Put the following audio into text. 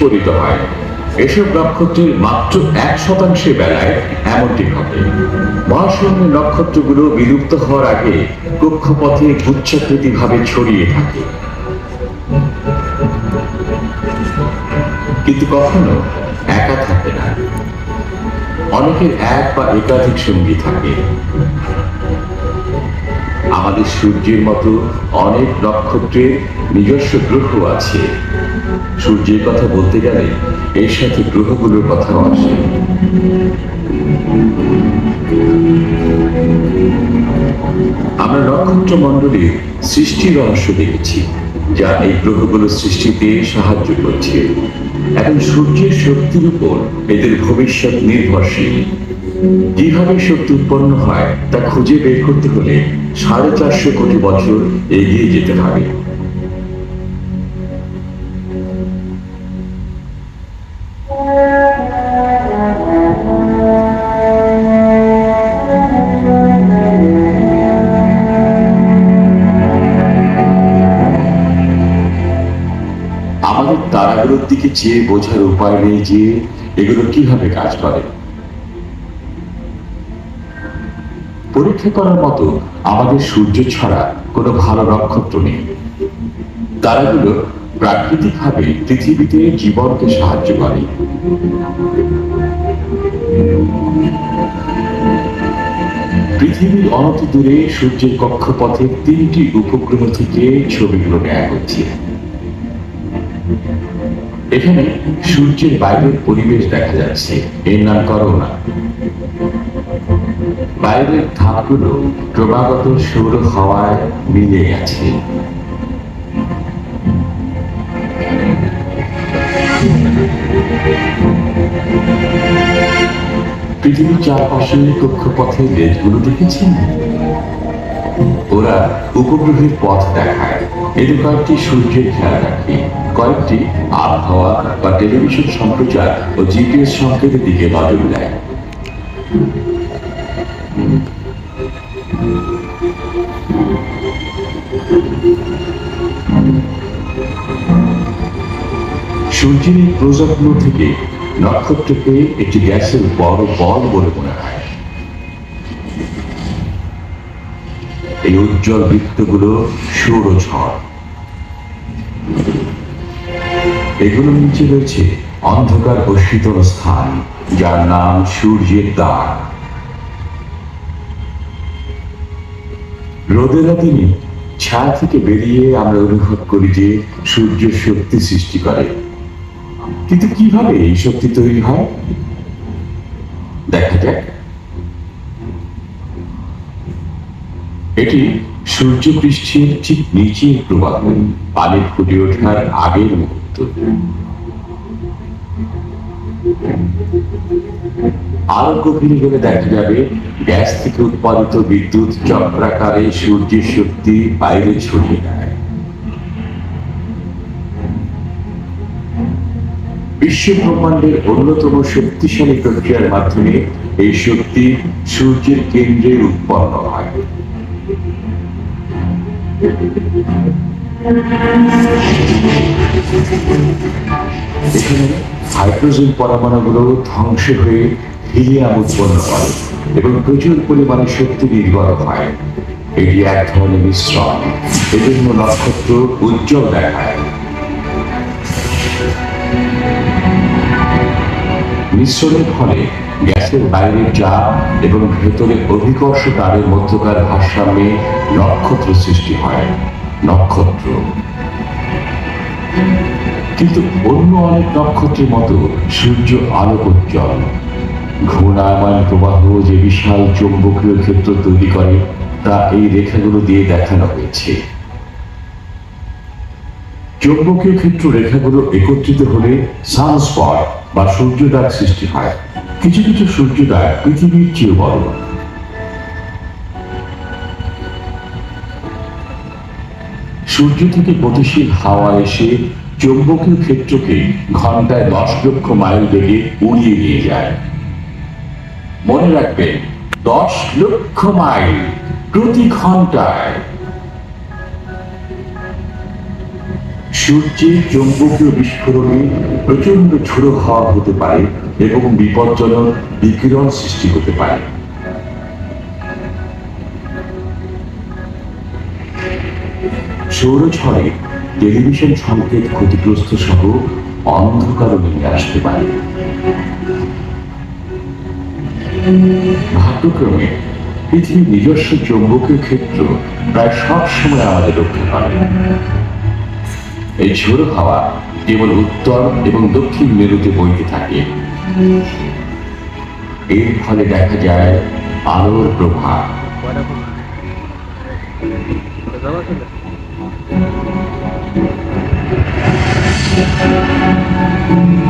পরিত হয়। এসব নক্ষত্রের মাত্র এক শতাংশের বেলায় এমনটি ঘটে। মহাশূন্যের নক্ষত্রগুলো বিলুপ্ত হওয়ার আগে কক্ষপথে গুচ্ছাকৃতি ভাবে ছড়িয়ে থাকে। কিন্তু কখনো একা থাকে না। অনেকের এক বা একাধিক সঙ্গী থাকে। আমাদের সূর্যের মতো অনেক নক্ষত্রের নিজস্ব গ্রহ আছে। সূর্যের কথা বলতে গেলে এর সাথে গ্রহগুলোর কথাও আসে। আমরা নক্ষত্র মণ্ডলীর সৃষ্টি রহস্য দেখেছি, যা এই গ্রহগুলো সৃষ্টিতে সাহায্য করছে। এখন সূর্যের শক্তির উপর এদের ভবিষ্যৎ নির্ভরশীল। কীভাবে শক্তি উৎপন্ন হয় তা খুঁজে বের করতে হলে সাড়ে চারশো কোটি বছর এগিয়ে যেতে হবে। দিকে চেয়ে বোঝার উপায় নেই যে এগুলো কীভাবে কাজ করে। পরীক্ষা করার মতো আমাদের সূর্য ছাড়া কোনো ভালো নক্ষত্র নেই। তারাগুলো প্রাকৃতিকভাবে পৃথিবীতে জীবনকে সাহায্য করে। পৃথিবীর অনত দূরে সূর্যের কক্ষপথের তিনটি উপগ্রহ থেকে ছবিগুলো নেওয়া হচ্ছে। এখানে সূর্যের বাইরের পরিবেশ দেখা যাচ্ছে। এর নাম করোনা। বাইরের ধাপগুলো ক্রমাগত সৌর হাওয়ায় মিলে গেছে। পৃথিবীর চারপাশে কক্ষপথের দেশগুলো দেখেছেন? ওরা উপগ্রহের পথ দেখায়। এদের কয়েকটি সূর্যের খেয়াল রাখে কয়েকটি আবহাওয়া বা টেলিভিশন সম্প্রচার ও জিপিএস সংকেতের দিকে নজর দেয়। সূর্যের প্রজাগুলো থেকে নক্ষত্রকে একটি গ্যাসের বড় বল বলে মনে হয়। এই উজ্জ্বল বৃত্তগুলো সৌরঝড়। এগুলো নিচে রয়েছে অন্ধকার ও শীতল স্থান, যার নাম সূর্যের দ্বার। রোদেলা দিনে ছায়া থেকে বেরিয়ে আমরা অনুভব করি যে সূর্য শক্তি সৃষ্টি করে। কিন্তু কীভাবে এই শক্তি তৈরি হয়? দেখা যাক। এটি সূর্য পৃষ্ঠের ঠিক নিচের প্রবাহ পানি ফুটে ওঠার আগের মুহূর্ত। আরও গভীরে গেলে দেখা যাবে গ্যাস থেকে উৎপাদিত বিদ্যুৎ চক্রাকারে সূর্যের শক্তি বাইরে ছড়িয়ে দেয় বিশ্ব ব্রহ্মাণ্ডের অন্যতম শক্তিশালী প্রক্রিয়ার মাধ্যমে এই শক্তি সূর্যের কেন্দ্রে উৎপন্ন হয়। এখানে হাইড্রোজেন পরমাণুগুলো ধ্বংস হয়ে হিলিয়াম উৎপন্ন করে এবং প্রচুর পরিমাণে শক্তি নির্গত হয়। এটি এক ধরনের মিশ্রণ, এজন্য নক্ষত্র উজ্জ্বল দেখায়। মিশ্রণের ফলে গ্যাসের বাইরের চাপ এবং ভেতরে অভিকর্ষ তারের মধ্যকার ভারসাম্যে নক্ষত্র সৃষ্টি হয়। নক্ষত্র। কিন্তু অন্য অনেক নক্ষত্রের মতো সূর্য আলোকোজ্জ্বল ঘূর্ণায়মান প্রবাহ যে বিশাল চৌম্বকীয় ক্ষেত্র তৈরি করে, তা এই রেখাগুলো দিয়ে দেখানো হয়েছে। চৌম্বকীয় ক্ষেত্র রেখাগুলো একত্রিত হলে সানস্পট বা সূর্যদাগ সৃষ্টি হয়। কিছু কিছু সূর্যদাগ পৃথিবীর চেয়ে বড়। সূর্য থেকে গতিশীল হাওয়া এসে চৌম্বকীয় ক্ষেত্রকে ঘন্টায় দশ লক্ষ মাইল বেগে উড়িয়ে নিয়ে যায়। মনে রাখবেন, দশ লক্ষ মাইল প্রতি ঘন্টায়। সূর্যের চৌম্বকীয় বিস্ফোরণে প্রচণ্ড ঝোড়ো হাওয়া হতে পারে এবং বিপজ্জনক বিকিরণ সৃষ্টি হতে পারে। সৌরঝড়ে টেলিভিশন সংকেত ক্ষতিগ্রস্ত সহ অন্ধকারও নেমে আসতে পারে। ভাগ্যক্রমে পৃথিবীর নিজস্ব চৌম্বকীয় ক্ষেত্র প্রায় সব সময় আমাদের রক্ষা করে। এই ঝোড়ো হাওয়া কেবল উত্তর এবং দক্ষিণ মেরুতে বইতে থাকে এর ফলে দেখা যায় আলোর প্রভাব Thank po.